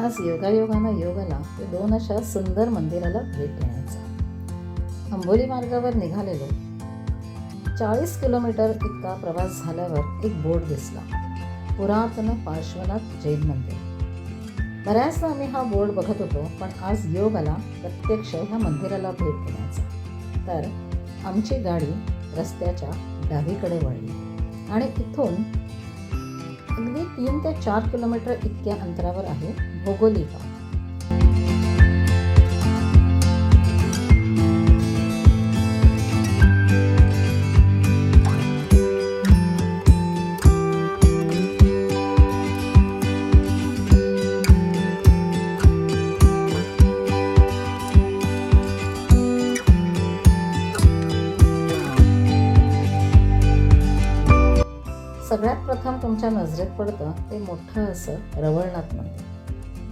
आज योगायोगानं योग आला ते दोन अशा सुंदर मंदिराला भेट देण्याचा. आंबोली मार्गावर निघालेलो. चाळीस किलोमीटर इतका प्रवास झाल्यावर एक बोर्ड दिसला. पुरातन पार्श्वनाथ जैन मंदिर. बऱ्याचदा आम्ही हा बोर्ड बघत होतो पण आज योग आला प्रत्यक्ष ह्या मंदिराला भेट देण्याचा. तर आमची गाडी रस्त्याच्या डावीकडे वळली आणि इथून तीन ते चार किलोमीटर इतक्या अंतरावर आहे भोगोली गाव तुमच्या नजरेत पडतं ते मोठं असं रवळनाथ मंदिर.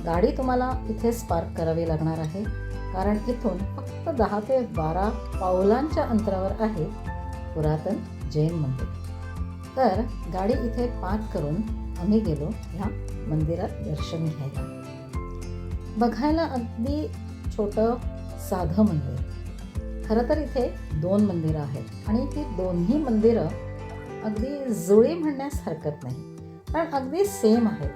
गाडी तुम्हाला इथेच पार्क करावी लागणार आहे. कारण इथून फक्त दहा ते बारा पावलांच्या अंतरावर आहे पुरातन जैन मंदिर. तर गाडी इथे पार्क करून आम्ही गेलो ह्या मंदिरात दर्शन घ्यायला. बघायला अगदी छोटं साधं मंदिर. खरं तर इथे दोन मंदिरं आहेत आणि ती दोन्ही मंदिरं अगदी जुळी म्हणण्यास हरकत नाही. कारण अगदी सेम आहे.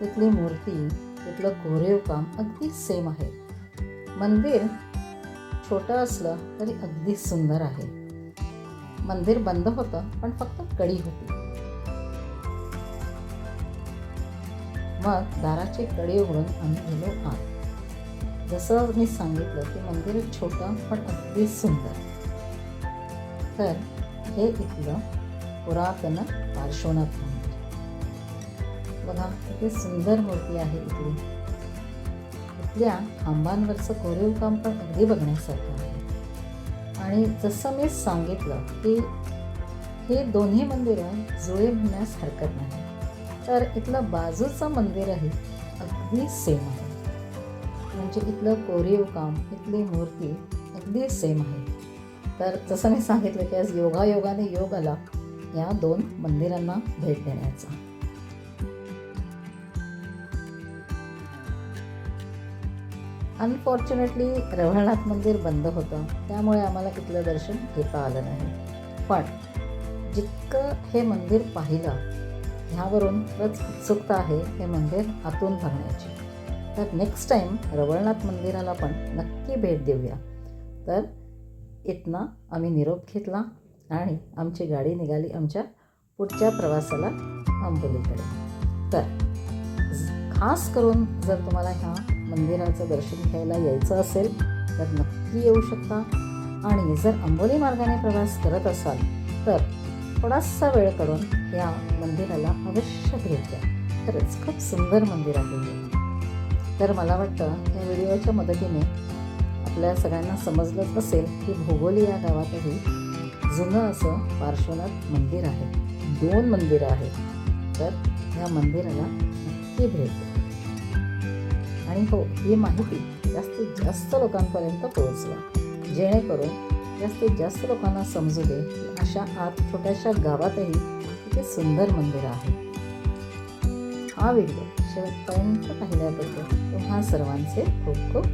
तिथली मूर्ती तिथलं कोरीव काम अगदी सेम आहे. मंदिर छोटं असलं तरी अगदी सुंदर आहे. मंदिर बंद होतं पण फक्त कडी होती. मग दाराची कडी उघडून आम्ही गेलो आत. जसं मी सांगितलं की मंदिर छोटं पण अगदी सुंदर. तर हे इथलं पुरातन पार्श्वनाथ मंदिर. बघा किती सुंदर मूर्ती आहे इथली इथल्या खांबांवरचं कोरीव काम पण अगदी बघण्यासारखं आहे. आणि जसं मी सांगितलं की हे दोन्ही मंदिरं जुळे म्हणण्यास हरकत नाही. तर इथलं बाजूचं मंदिरही अगदी सेम आहे. म्हणजे इथलं कोरीव काम इथली मूर्ती अगदी सेम आहे. तर जसं मी सांगितलं की आज योगायोगाने योग आला या दोन मंदिरांना भेट देण्याचा. अनफॉर्च्युनेटली रवळनाथ मंदिर बंद होतं. त्यामुळे आम्हाला तिथलं दर्शन घेता आलं नाही. पण जितकं हे मंदिर पाहिलं ह्यावरून खरंच उत्सुकता आहे हे मंदिर आतून बघण्याची तर नेक्स्ट टाईम रवळनाथ मंदिराला पण नक्की भेट देऊया. तर इथनं आम्ही निरोप घेतला. आणि आमची गाडी निघाली आमच्या पुढच्या प्रवासाला आंबोलीकडे तर खास करून जर तुम्हाला ह्या मंदिराचं दर्शन घ्यायला यायचं असेल तर नक्की येऊ शकता. आणि जर आंबोली मार्गाने प्रवास करत असाल तर थोडासा वेळ काढून या मंदिराला अवश्य भेट द्या. खरंच खूप सुंदर मंदिर आहे तर मला वाटतं या व्हिडिओच्या मदतीने आपल्या सगळ्यांना समजलंच असेल की भोगोली या गावातही जुनं असं पार्श्वनाथ मंदिर आहे. दोन मंदिरं आहेत. तर ह्या मंदिराला नक्की भेट द्या. आणि हो ही माहिती जास्तीत जास्त लोकांपर्यंत पोहोचवा. जेणेकरून जास्तीत जास्त लोकांना समजू दे की अशा आत छोट्याशा गावातही किती सुंदर मंदिरं आहे. हा व्हिडिओ शेवटपर्यंत पाहिल्याबद्दल तुम्हा सर्वांचे खूप खूप